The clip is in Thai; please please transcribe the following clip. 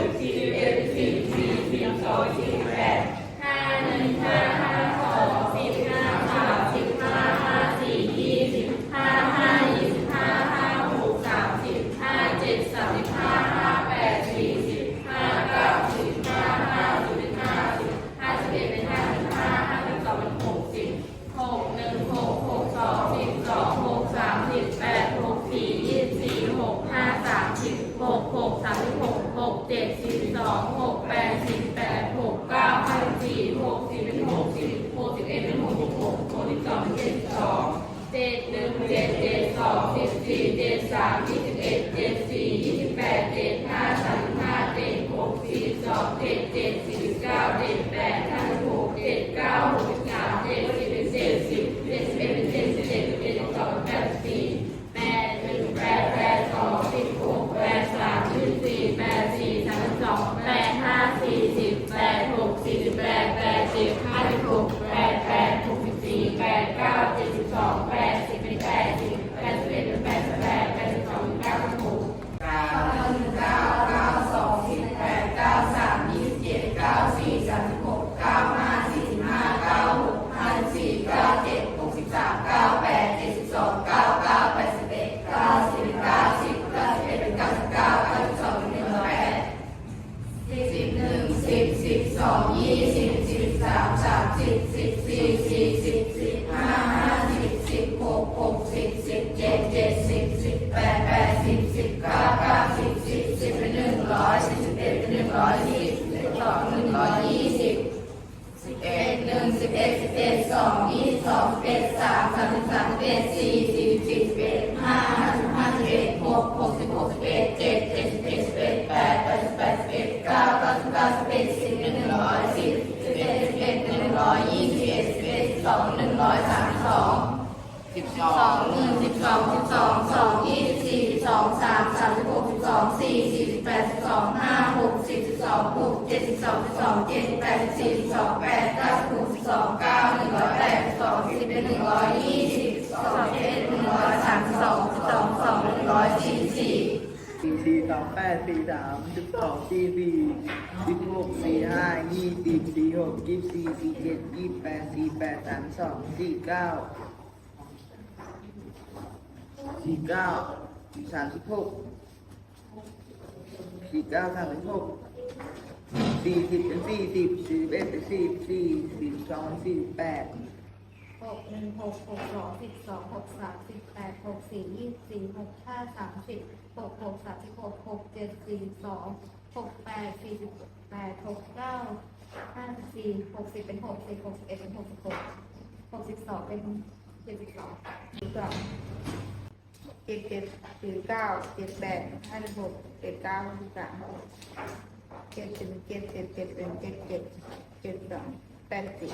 ด เจ็ดสิบสองหกแปดสิบแปดหกเก้าห้าสิบสี่หกสิบเป็นหกสิบหกสิบเอ็ดเป็นหกสิบหกหกสิบสองเป็นเจ็ดสิบสองเจ็ดหนึ่งเจ็ดเจ็ดสองสิบสี่เจ็ดสามยี่สิบเอ็ดเจ็ดสี่ยี่สิบแปดเจ็ดห้าสาม สองยี่สิบสิบสามสามสิบสิบสี่สี่สิบสิบห้าห้าสิบสิบหกหกสิบสิบเจ็ดเจ็ดสิบสิบแปดแปดสิบสิบเก้าเก้าสิบสิบสิบเป็นหนึ่งร้อยสิบสิบเอ็ดเป็นหนึ่งร้อยสิบสิบสองหนึ่งร้อยยี่สิบสิบเอ็ดหนึ่งสิบเอ็ดสิบเอ็ดสองยี่สิบสองสิบเอ็ดสามสามสิบสามสิบเอ็ดสี่สี่สิบสี่สิบเอ็ดห้าห้าสิบห้าสิบเอ็ดหกหกสิบหกสิบเอ็ดเจ็ดเจ็ดสิบเอ็ด สองหนึ่งร้อยสามสิบสองสิบสองหนึ่งสิบสองสิบสองสองยี่สิบสี่สิบสองสามสามสิบหกสิบสองสี่สี่สิบแปดสิบสองห้าหกสิบสิบสองหกเจ็ดสิบสองสิบสองเจ็ดสิบแปดสิบสี่สิบสองแปดเก้าสิบหกสิบสองเก้าหนึ่งร้อยแปดสิบสองสิบเป็นหนึ่งร้อยยี่ ปดสี่สามสิบสองสี่สี่สิบหกสี่ห้ายี่สิบสี่หกยี่สี่สี่เจ็ดยี่แปดสี่แปดสามสองสี่เก้าสี่เก้าสามสิบหกสี่เก้าสามสิบหกสี่สิบเป็นสี่สิบสี่เอ็ดเป็นสี่สี่สี่สิบสองสี่แปด หกหนึ่งหกหกสองสิบสองหกสามสิบแปดหกสี่ยี่สิบสี่หกห้าสามสิบหกหกสามสิบหกหกเจ็ดสี่สองหกแปดสี่สิบแปดหกเก้าห้าสิบสี่หกสิบเป็นหกสิบหกสิบเอ็ดเป็นหกสิบหกหกสิบสองเป็นเจ็ดสิบสองสิบสองเจ็ดเจ็ดสี่เก้าเจ็ดแปดห้าสิบหกเจ็ดเก้าสิบสามเจ็ดสิบเจ็ดเจ็ดเจ็ดเป็นเจ็ดเจ็ดเจ็ดสองแปดสิบ